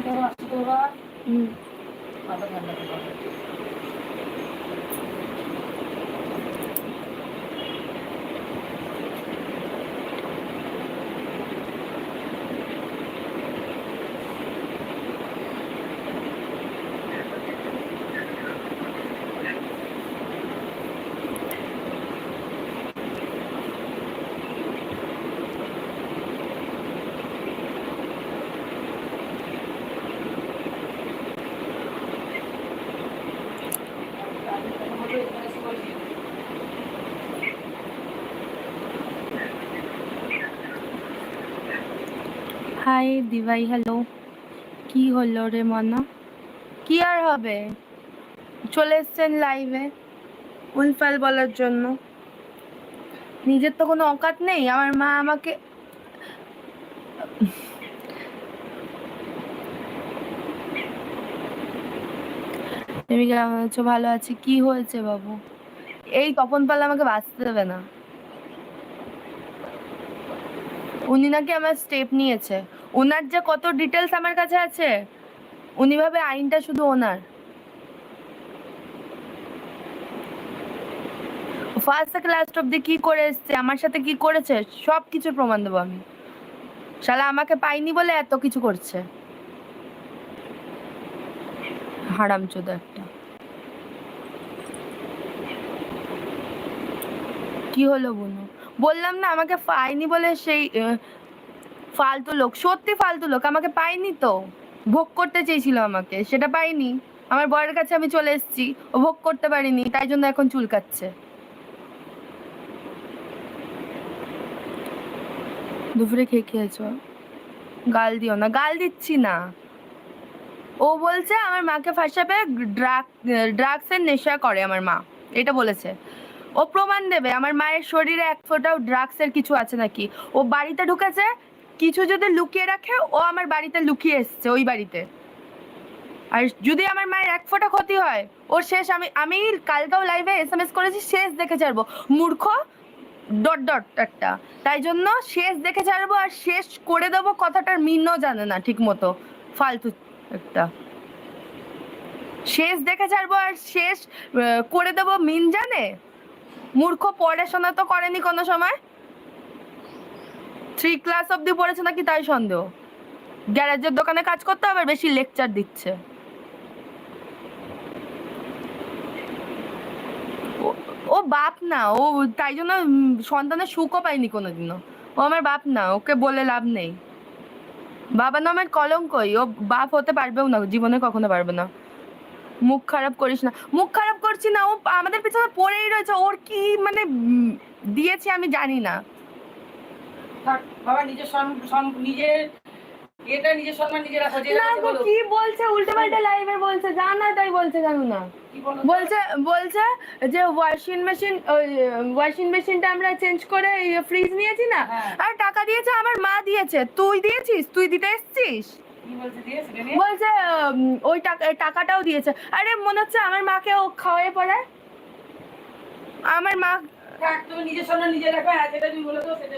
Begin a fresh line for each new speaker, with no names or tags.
ধরো আশি করবা
হাই দিভাই, হ্যালো। কি হলো রে মনা? কি আর হবে? চলে এসছেন লাইভে উলফাল বলার জন্য। নিজের তো কোনো অকাত নেই, আমার মা আমাকে তুমি কেমন আছো? ভালো আছি। কি হয়েছে বাবু? এই তপন পাল আমাকে বাঁচতে দেবে না। উনি নাকি আমার স্টেপ নিয়েছে। ওনার যে কত ডিটেলস আমার কাছে আছে, উনি ভাবে আইনটা শুধু ওনার। ফার্স্ট থেকে লাস্ট অব্দি কি করে এসছে, আমার সাথে কি করেছে, সব কিছুর প্রমাণ দেবো আমি। শালা আমাকে পাইনি বলে এত কিছু করছে। হারামচোদা একটা। কি হলো বুনু? বললাম না, আমাকে পাইনি বলে সেই ফালতু লোক, সত্যি ফালতু লোক, আমাকে পাইনি তো। ভোগ করতে চেয়েছিল আমাকে, সেটা পাইনি আমার বরের কাছে আমি চলে এসেছি, ও ভোগ করতে পারিনি, তাই জন্য এখন চুলকাচ্ছে দুপুরে খেয়ে খেয়েছো? গাল দিও না, গাল দিচ্ছি না। ও বলছে, আমার মাকে ফাঁসাবে, ড্রাগ ড্রাগসের নেশা করে আমার মা। এটা বলেছে। ও প্রমাণ দেবে, আমার মায়ের শরীরে এক ফোঁটাও ড্রাগসের কিছু আছে নাকি? ও বাড়িতে ঢুকেছে কিছু যদি লুকিয়ে রাখে, ও আমার বাড়িতে লুকিয়ে এসছে, ওই বাড়িতে। আর যদি আমার মায়ের এক ফোঁটা ক্ষতি হয়, ওর শেষ, আমি আমি কালকেও লাইভে এস এম এস করেছি, শেষ দেখে ছাড়বো। মূর্খ, ডট ডট একটা। তাই জন্য শেষ দেখে ছাড়বো আর শেষ করে দেবো কথাটার মিনও জানে না, ঠিক মতো। ফালতু একটা। শেষ দেখে ছাড়বো আর শেষ করে দেবো মিন জানে? মূর্খ, পড়াশোনা তো করেনি কোনো সময়। থ্রি ক্লাস অবধি পড়েছে নাকি তাই সন্দেহ? গ্যারেজের দোকানে কাজ করতে হবে বেশি লেকচার দিচ্ছে। ও- বাপ না, ও তাই জন্য সন্তানের সুখও পায়নি কোনোদিনও। ও আমার বাপ না, ওকে বলে লাভ নেই। বাবা নামের কলঙ্কই ও বাপ হতে পারবেও না, জীবনে কখনো পারবে না। মুখ খারাপ করিস না। মুখ খারাপ করছি না, ও আমাদের পিছনে পড়েই রয়েছে, ওর কি মানে দিয়েছে আমি জানি না।
থাক, বাবা নিজের নিজের এটা নিজের সম্মান নিজে রাখো যে
না গো কি বলছে? উল্টো পাল্টা লাইভে বলছে জানা তাই বলছে জানো না। বলছে বলছে যে ওয়াশিং মেশিন ওয়াশিং মেশিনটা আমরা চেঞ্জ করে ফ্রিজ নিয়েছি না
হ্যাঁ।
আর টাকা দিয়েছে আমার মা দিয়েছে। তুই দিয়েছিস? তুই দিতে এসছিস?
বলছে
ওই টাকা টাকাটাও দিয়েছে। আরে মনে হচ্ছে আমার মাকে ও খাওয়াই পড়ে আমার মা
থাক তুমি নিজের সম্মান নিজে রাখো হ্যাঁ যেটা তুমি বলে দেবো সেটা।